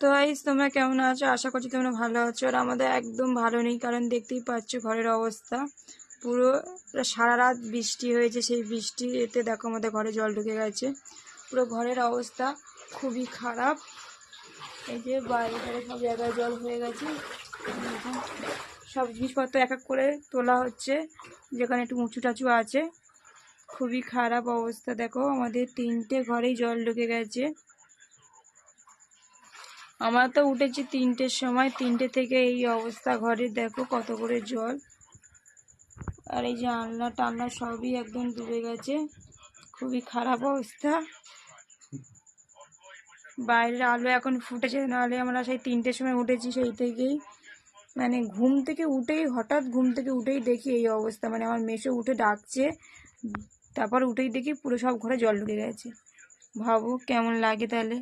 তো আইস তোমরা কেমন আছো? আশা করছি তোমরা ভালো আছো। আর আমাদের একদম ভালো নেই, কারণ দেখতেই পাচ্ছ ঘরের অবস্থা। পুরো সারা রাত বৃষ্টি হয়েছে, সেই বৃষ্টি এতে দেখো আমাদের ঘরে জল ঢুকে গেছে। পুরো ঘরের অবস্থা খুবই খারাপ। এই যে বাইরে বাইরে সব জায়গায় জল হয়ে গেছে। সব জিনিসপত্র এক এক করে তোলা হচ্ছে, যেখানে একটু উঁচু টাচু আছে। খুবই খারাপ অবস্থা। দেখো আমাদের তিনটে ঘরেই জল ঢুকে গেছে। আমরা তো উঠেছি তিনটের সময়। তিনটে থেকে এই অবস্থা ঘরে, দেখো কত করে জল। আর এই যে আলনা টালনা সবই একদম ডুবে গেছে। খুবই খারাপ অবস্থা। বাইরের আলো এখন ফুটেছে, নাহলে আমরা সেই তিনটের সময় উঠেছি সেই থেকেই। মানে ঘুম থেকে উঠেই, হঠাৎ ঘুম থেকে উঠেই দেখি এই অবস্থা। মানে আমার মেসো উঠে ডাকছে, তারপর উঠেই দেখি পুরো সব ঘরে জল ঢুকে গেছে। ভাবো কেমন লাগে তাহলে।